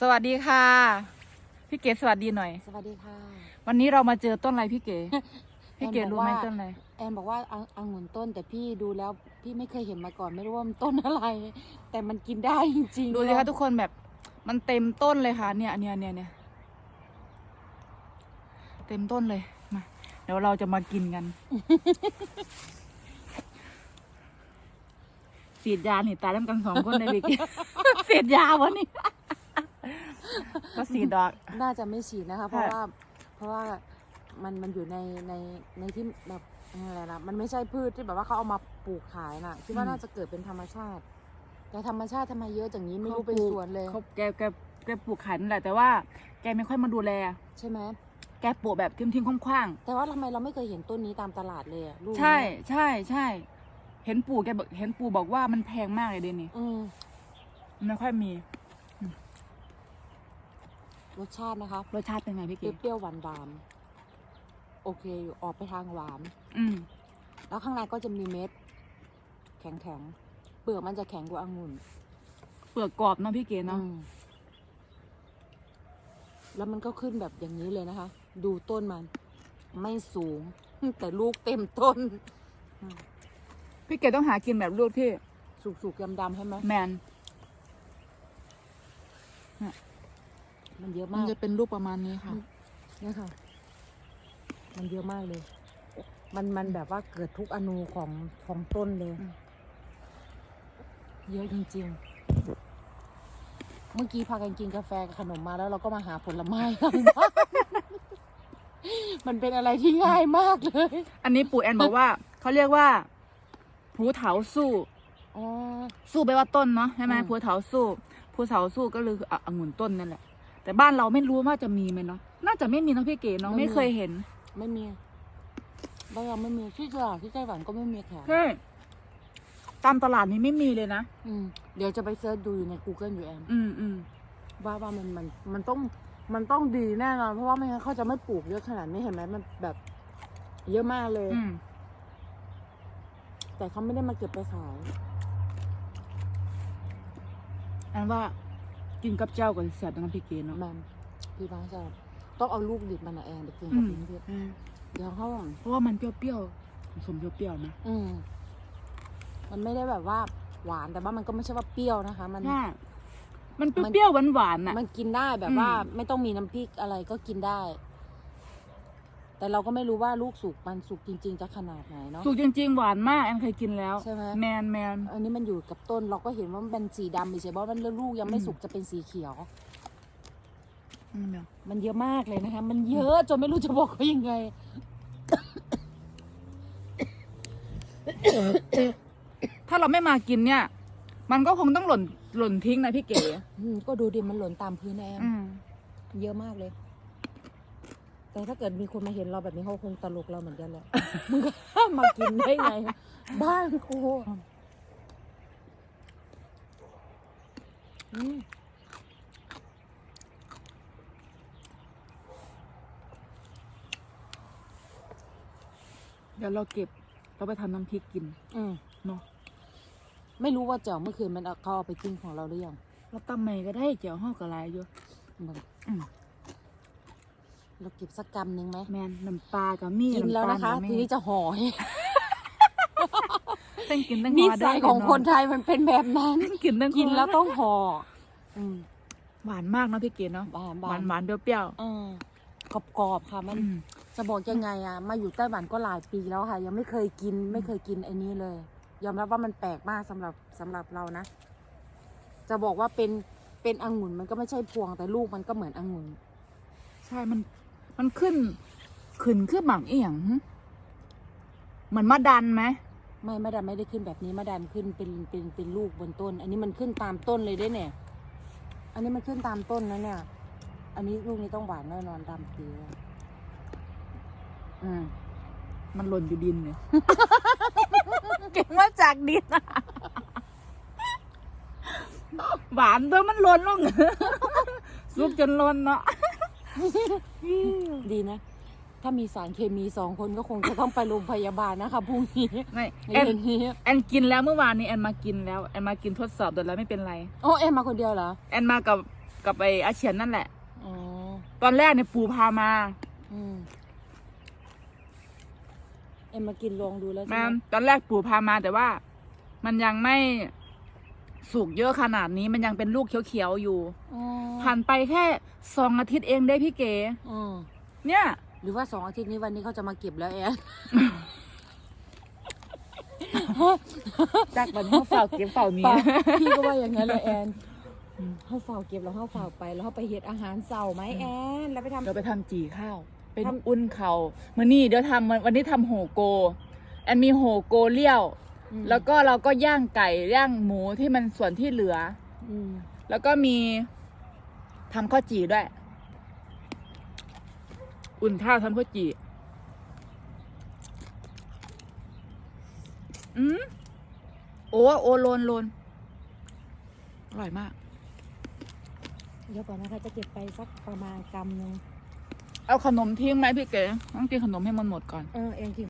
สวัสดีค่ะ พี่เก๋สวัสดีหน่อย สวัสดีค่ะ วันนี้เรามาเจอต้นอะไรพี่เก๋พี่เก๋แอนบอกรู้ไหมว่าต้นอะไรแอนบอกว่าอังองุ่นต้นแต่พี่ดูแล้วพี่ไม่เคยเห็นมาก่อนไม่รู้ว่ามันต้นอะไร แต่มันกินได้จริงๆดูสิคะทุกคนแบบมันเต็มต้นเลยค่ะ เนี่ยเนี่ยเนี่ยเนี่ยเต็มต้นเลยมาเดี๋ยวเราจะมากินกันสีดยาหนีตายแล้วกันสองคนเลยพี่เก๋สีดยาวะนี่ ก็สีดดอก น่าจะไม่ฉีดนะคะ เพราะค่ะว่าเพราะว่ามันมันอยู่ในในในที่แบบอะไรนะมันไม่ใช่พืชที่แบบว่าเขาเอามาปลูกขายน่ะคิดว่าน่าจะเกิดเป็นธรรมชาติ แต่ธรรมชาติทำไมเยอะอย่างนี้ไม่รู้เป็นสวนเลยเขาแกแกแกปลูกขายนั่นแหละแต่ว่าแกไม่ค่อยมาดูแล ใช่ไหมแกปลูกแบบทิ้งๆคว่างแต่ว่าทำไมเราไม่เคยเห็นต้นนี้ตามตลาดเลยอะลูกๆใช่ใช่ใช่เห็นปู่แกบอกเห็นปู่บอกว่ามันแพงมากเลยเดยวนี่อืมมันไม่ค่อยมี รสชาตินะคะรสชาติเป็นไงพี่เปเก๋รี้ยวๆหวานๆโอเคอยู่ออกไปทางหวาน อืมแล้วข้างในก็จะมีเม็ด แข็งๆ เปลือกมันจะแข็งกว่าองุ่นเปลือกกรอบเนาะพี่เก๋เนาะอืมแล้วมันก็ขึ้นแบบอย่างนี้เลยนะคะ ดูต้นมัน ไม่สูง แต่ลูกเต็มต้น พี่เก๋ต้องหากินแบบลูกที่สุกๆดำๆใช่ไหมแมน มันเยอะมัมานก จะเป็นลูกประมาณนี้ค่ะ เนี่ยค่ะ มันเยอะมากเลย มันมันแบบว่าเกิดทุกอนูของของต้นเลย อืม เยอะจริงๆ เมื่อกี้พากันกินกาแฟกับขนมมาแล้วเราก็มาหาผลไม้กันบ้านมันเป็นอะไรที่ง่ายมากเลยอันนี้ปู่แอนบอกว่า เขาเรียกว่าผูเถาสู้ อ๋อ สู้ไปลว่าต้นเนาะใช่ไหมอืมผูเถาสู้ผูเถาสู้ก็คืออะองุ่นต้นนั่นแหละ แต่บ้านเราไม่รู้ว่าจะมีไหมเนาะน่าจะไม่มีเนาะพี่เก๋เนาะไม่เคยเห็นไม่มีบ้านเราไม่มีที่ตลาดที่ไต้หวันก็ไม่มีแถมใช่ตามตลาดนี้ไม่มีเลยนะอืมเดี๋ยวจะไปเซิร์ชดูอยู่ใน Google อยู่แอมอืมอืมว่าว่ามันมันมันต้องมันต้องดีแน่นอนเพราะว่าไม่งั้นเขาจะไม่ปลูกเยอะขนาดนี้เห็นไหมมันแบบ เยอะมากเลย อืมแต่เขาไม่ได้มาเก็บไปขาย อันว่า กินกับเจ้ากับแสบน้ำพี่เก๋เนาะแมมพี่บ้าจะต้องเอาลูกดิบมันนะแอนไปกินอืกับมพิงเพื่เดี๋ยวเขาเพราะว่ามันเปรี้ยวๆผสมเปรี้ยวๆนะอืมมันไม่ได้แบบว่าหวานแต่ว่ามันก็ไม่ใช่ว่าเปรี้ยวนะคะ มัน ใช่มันเปรี้ยวๆหวานๆน่ะ มันกินได้แบบอืมว่าไม่ต้องมีน้ำพริกอะไรก็กินได้ แต่เราก็ไม่รู้ว่าลูกสุกมันสุกจริง ๆ จะขนาดไหนเนาะ สุกจริง ๆ หวานมากแอนเคยกินแล้ว ใช่ไหม แมนแมนอันนี้มันอยู่กับต้นเราก็เห็นว่ามันเป็นสีดำเฉยๆเพราะมันลูกยังไม่อืมสุกจะเป็นสีเขียว อืมเดี๋ยวมันเยอะมากเลยนะคะ มันเยอะจนไม่รู้จะบอกว่ายังไง ถ้าเราไม่มากินเนี่ย มันก็คงต้องหล่นหล่นทิ้งนะพี่เก๋อืมก็ดูดิมันหล่นตามพื้นแอมอืมเยอะมากเลย แต่ถ้าเกิดมีคนมาเห็นเราแบบนี้เขาคงตลกเราเหมือนกันแหละ มึงก็มากินได้ไง บ้านกูอืมเดี๋ยวเราเก็บเราไปทำน้ำพริกกินอืมเนาะไม่รู้ว่าเจ้าเมื่อคืนมันเอาเขาเอาไปกินของเราหรือยังเราตำใหม่ก็ได้เจียวห่อกระไรอยู่มึงอืม เราเก็บสักกำหนึ่งไหมแมนน้ำปลากับมีกินแล้วนะคะำตาลกับทีนี้จะห่อให้เต้นกินตั้งนิหัวสัยของคนไทยมันเป็นแบบนั้นเต้นกินตั้งกินแล้วต้องห่ออืมหวานมากเนาะพี่เก๋เนาะบานหบาวานนหวานๆเปรี้ยวเออกรอบๆค่ะๆมันอืมจะบอกยังไงอะมาอยู่ไต้หวันก็หลายปีแล้วค่ะ ยังไม่เคยกินไม่เคยกินไอ้นี้เลย ยอมรับว่ามันแปลกมากสำหรับสำหรับเรานะ จะบอกว่าเป็นเป็นองุ่นมันก็ไม่ใช่พวงแต่ลูกมันก็เหมือนองุ่นใช่มัน มันขึ้น ขึ้นขึ้นหมักเอียงหึเหมือนมะดันไหมไม่มาดันไม่ได้ขึ้นแบบนี้มาดันขึ้นเป็นเป็นเป็นลูกบนต้น อันนี้มันขึ้นตามต้นเลยด้วยเนี่ย อันนี้มันขึ้นตามต้นนะเนี่ย อันนี้ลูกนี้ต้องหวานแน่นอนดำปีเลยอืมมันหล่นอยู่ดินเลยเก่งมาจากดินอะหวานตัวมันหล่นลงสุกจนหล่นเนาะ ดีนะ ถ้ามีสารเคมีสองคนก็คงจะต้องไปโรงพยาบาลนะคะพรุ่งนี้ไม่ในแอนเย็นนี้แอนกินแล้วเมื่อวานนี้แอนมากินแล้วแอนมากินทดสอบโดยแล้วไม่เป็นไร โอ้เอ็มมาคนเดียวเหรอแอนมากับกับไปอาเฉียนนั่นแหละ อ๋อตอนแรกเนี่ยปู่พามาอืมเอ็มมากินลองดูแล้วใช่แม่ไหมตอนแรกปู่พามาแต่ว่า มันยังไม่ สุกเยอะขนาดนี้มันยังเป็นลูกเขียวๆอยู่อ๋อผ่านไปแค่สองอาทิตย์เองได้พี่เก๋อืมเนี่ย หรือว่าสองอาทิตย์นี้วันนี้เขาจะมาเก็บแล้วแอนจากวันนี้เขาฝากเก็บเฝ้านี้ป่ะพี่ก็ว่าอย่างนั้นเลยแอนเขาฝากเก็บแล้วเขาฝากไปแล้วเขาไปเฮ็ดอาหารเสาร์ไหมแอนแล้วไปทำ เราไปทำจีข้าว เป็นทำ อุ่นเขามื่อนี่เดี๋ยวทำวันนี้ทำโหโก แอนมีโหโกเลี้ยว อืมแล้วก็เราก็ย่างไก่ย่างหมูที่มันส่วนที่เหลือ อืมแล้วก็มีทำข้าวจี่ด้วย อุ่นข้าวทำข้าวจี่อืมโอ้โอโลนโลนอร่อยมาก เดี๋ยวก่อนนะคะจะเก็บไปสักประมาณกำหนึงเอาขนมทิ้งไหมพี่เก๋ต้องกินขนมให้มันหมดก่อน เออเองกิน